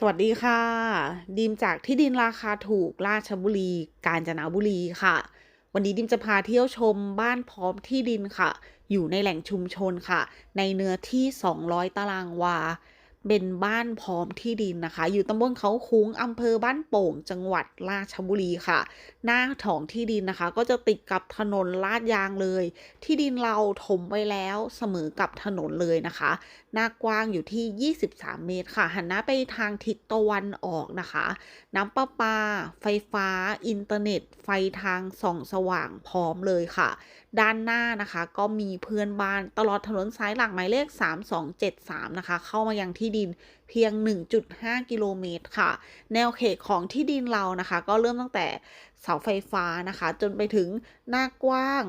สวัสดีค่ะ ดิมจากที่ดินราคาถูกราชบุรี กาญจนบุรีค่ะ วันนี้ดิมจะพาเที่ยวชมบ้านพร้อมที่ดินค่ะ อยู่ในแหล่งชุมชนค่ะ ในเนื้อที่ 200 ตารางวา เป็นบ้านพร้อมที่ดินนะคะ อยู่ตำบลเขาคุ้งอำเภอบ้านโป่ง จังหวัดราชบุรีค่ะ หน้าถองที่ดินนะคะ ก็จะติดกับถนนลาดยางเลย ที่ดินเราถมไว้แล้วเสมอกับถนนเลยนะคะ หน้ากว้างอยู่ที่ 23 เมตรค่ะ หันหน้าไปทางทิศตะวันออกนะคะ น้ำประปา ไฟฟ้า อินเทอร์เน็ต ไฟทางส่องสว่างพร้อมเลยค่ะด้านหน้านะคะ ก็มีเพื่อนบ้านตลอดถนนสายหลักหมายเลข 3273 นะคะ เข้ามายังที่ดินเพียง 1.5 กิโลเมตรค่ะ แนวเขตของที่ดินเรานะคะ ก็เริ่มตั้งแต่เสาไฟฟ้านะคะ จนไปถึงหน้ากว้าง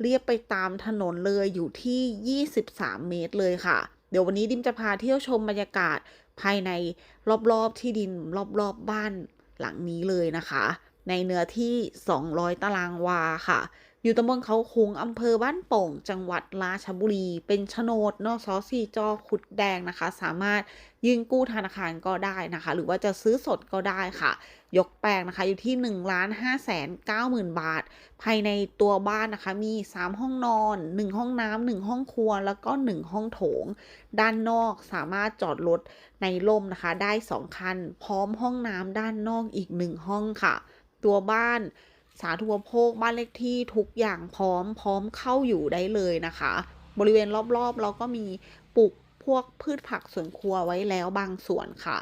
เรียบไปตามถนนเลยอยู่ที่ 23 เมตรเลยค่ะ เดี๋ยววันนี้ดิมจะพาเที่ยวชมบรรยากาศภายในรอบๆที่ดินรอบๆบบ้านหลังนี้เลยนะคะ ในเนื้อที่ 200 ตารางวาค่ะ อยู่ตำบลเขาคงอำเภอบ้านโป่ง จังหวัดราชบุรี เป็นโฉนดนสสีจอขุดแดงนะคะ สามารถยื่นกู้ธนาคารก็ได้นะคะ หรือว่าจะซื้อสดก็ได้ค่ะ ยกแปลงนะคะอยู่ที่1นึ่งล้านห้าแสนเก้าหมื่นบาท ภายในตัวบ้านนะคะมี 3 ห้องนอน 1 ห้องน้ำ1ห้องครัว แล้วก็ 1 ห้องโถง ด้านนอกสามารถจอดรถในร่มนะคะ ได้ 2 คัน พร้อมห้องน้ำด้านนอกอีก 1 ห้องค่ะ ตัวบ้าน สาธารณูปโภคบ้านเลขที่ทุกอย่างพร้อมพร้อมเข้าอยู่ได้เลยนะคะ บริเวณรอบๆ เราก็มีปลูกพวกพืชผักสวนครัวไว้แล้วบางส่วนค่ะ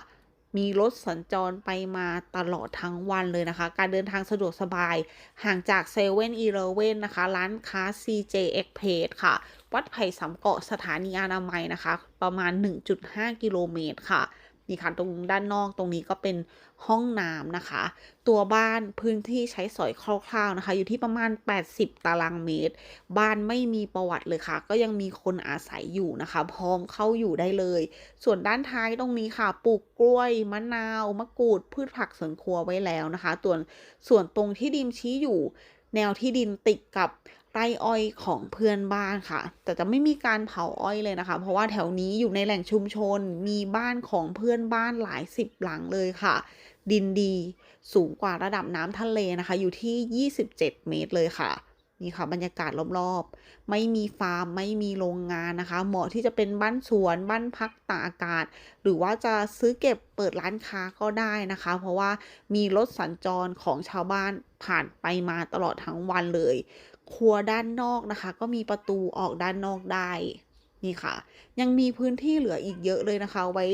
มีรถสัญจรไปมาตลอดทั้งวันเลยนะคะ การเดินทางสะดวกสบาย ห่างจากเซเว่นอีเลเว่นนะคะ ร้านค้า CJ Express ค่ะ วัดไผ่สำเกาะสถานีอนามัยนะคะ ประมาณ 1.5 กิโลเมตรค่ะ นี่ค่ะตรงด้านนอกตรงนี้ก็เป็นห้องน้ำนะคะ ตัวบ้านพื้นที่ใช้สอยคร่าวๆนะคะ อยู่ที่ประมาณ 80 ตารางเมตร บ้านไม่มีประวัติเลยค่ะ ก็ยังมีคนอาศัยอยู่นะคะ พร้อมเข้าอยู่ได้เลย ส่วนด้านท้ายตรงนี้ค่ะ ปลูกกล้วย มะนาว มะกรูด พืชผักสวนครัวไว้แล้วนะคะส่วนส่วนตรงที่ดิมชี้อยู่แนวที่ดินติดกับ ไร่อ้อยของเพื่อนบ้านค่ะ แต่จะไม่มีการเผาอ้อยเลยนะคะ เพราะว่าแถวนี้อยู่ในแหล่งชุมชนมีบ้านของเพื่อนบ้านหลายสิบหลังเลยค่ะ ดินดีสูงกว่าระดับน้ำทะเลนะคะ อยู่ที่ 27 เมตรเลยค่ะนี่ค่ะบรรยากาศรอบๆ ไม่มีฟาร์มไม่มีโรงงานนะคะ เหมาะที่จะเป็นบ้านสวนบ้านพักตากอากาศ หรือว่าจะซื้อเก็บเปิดร้านค้าก็ได้นะคะ เพราะว่ามีรถสัญจรของชาวบ้านผ่านไปมาตลอดทั้งวันเลย ครัวด้านนอกนะคะ ก็มีประตูออกด้านนอกได้นี่ค่ะ ยังมีพื้นที่เหลืออีกเยอะเลยนะคะ ไว้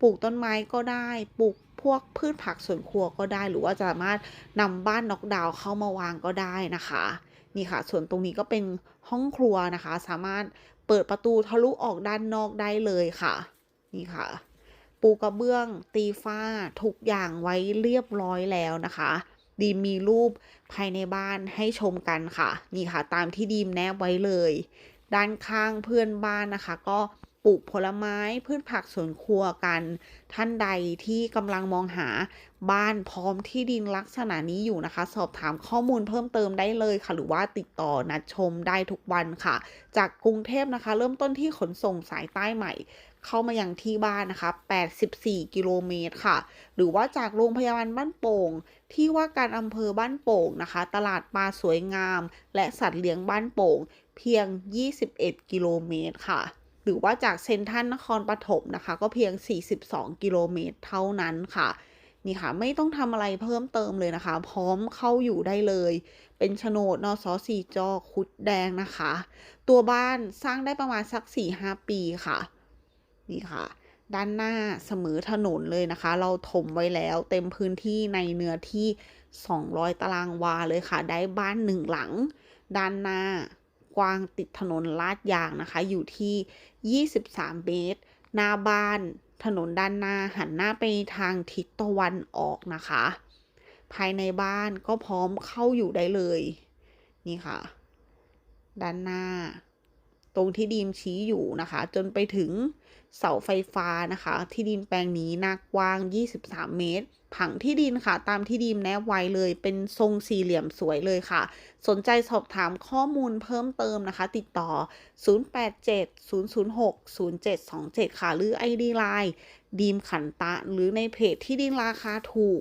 ปลูกต้นไม้ก็ได้ปลูกพวกพืชผักสวนครัวก็ได้ หรือว่าจะสามารถนำบ้านน็อกดาวเข้ามาวางก็ได้นะคะ นี่ค่ะ ส่วนตรงนี้ก็เป็นห้องครัวนะคะ สามารถเปิดประตูทะลุออกด้านนอกได้เลยค่ะ นี่ค่ะ ปูกระเบื้องตีฝ้าทุกอย่างไว้เรียบร้อยแล้วนะคะ ดีมมีรูปภายในบ้านให้ชมกันค่ะ นี่ค่ะ ตามที่ดีมแนบไว้เลย ด้านข้างเพื่อนบ้านนะคะ ก็ปลูกผลไม้พืชผักสวนครัวกัน ท่านใดที่กำลังมองหาบ้านพร้อมที่ดินลักษณะนี้อยู่นะคะ สอบถามข้อมูลเพิ่มเติมได้เลยค่ะ หรือว่าติดต่อนัดชมได้ทุกวันค่ะ จากกรุงเทพนะคะ เริ่มต้นที่ขนส่งสายใต้ใหม่ เข้ามายังที่บ้านนะคะ 84 กิโลเมตรค่ะ หรือว่าจากโรงพยาบาลบ้านโป่ง ที่ว่าการอำเภอบ้านโป่งนะคะ ตลาดปลาสวยงาม และสัตว์เลี้ยงบ้านโป่ง เพียง 21 กิโลเมตรค่ะหรือว่าจากเซนทรัลนครปฐมนะคะ ก็เพียง 42 กิโลเมตรเท่านั้นค่ะ นี่ค่ะ ไม่ต้องทำอะไรเพิ่มเติมเลยนะคะ พร้อมเข้าอยู่ได้เลย เป็นโฉนดนสสีจอคุดแดงนะคะ ตัวบ้านสร้างได้ประมาณสัก 4-5 ปีค่ะ นี่ค่ะ ด้านหน้าเสมอถนนเลยนะคะ เราถมไว้แล้วเต็มพื้นที่ในเนื้อที่ 200 ตารางวาเลยค่ะ ได้บ้านหนึ่งหลัง ด้านหน้ากว้างติดถนนลาดยางนะคะ อยู่ที่ 23 เมตร หน้าบ้านถนนด้านหน้าหันหน้าไปทางทิศตะวันออกนะคะ ภายในบ้านก็พร้อมเข้าอยู่ได้เลย นี่ค่ะ ด้านหน้า ตรงที่ดีมชี้อยู่นะคะ จนไปถึงเสาไฟฟ้านะคะ ที่ดินแปลงนี้หน้ากว้าง 23 เมตร ผังที่ดินค่ะ ตามที่ดีมแนบไว้เลย เป็นทรงสี่เหลี่ยมสวยเลยค่ะ สนใจสอบถามข้อมูลเพิ่มเติมนะคะ ติดต่อ 087 006 0727 ค่ะ หรือ ID Line ดีมขันตะ หรือในเพจที่ดินราคาถูก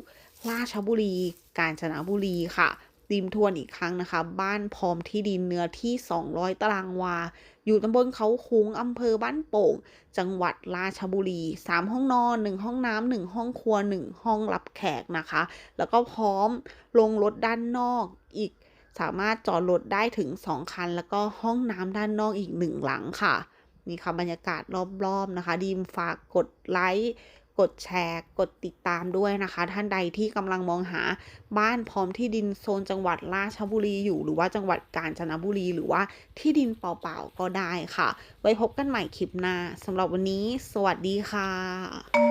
ราชบุรี กาญจนบุรีค่ะ ดีมทวนอีกครั้งนะคะ บ้านพร้อมที่ดินเนื้อที่ 200 ตารางวา อยู่ตำบลเขาคุ้งอำเภอบ้านโป่ง จังหวัดราชบุรี 3 ห้องนอน 1 ห้องน้ำ1ห้องครัว 1 ห้องรับแขกนะคะ แล้วก็พร้อมลงรถด้านนอกอีก สามารถจอดรถได้ถึง 2 คัน แล้วก็ห้องน้ำด้านนอกอีก 1 หลังค่ะ นี่ค่ะบรรยากาศรอบๆนะคะ ดีมฝากกดไลค์ กดแชร์ กดติดตามด้วยนะคะ ท่านใดที่กำลังมองหาบ้านพร้อมที่ดินโซนจังหวัดราชบุรีอยู่ หรือว่าจังหวัดกาญจนบุรี หรือว่าที่ดินเปล่าๆก็ได้ค่ะ ไว้พบกันใหม่คลิปหน้าสำหรับวันนี้ สวัสดีค่ะ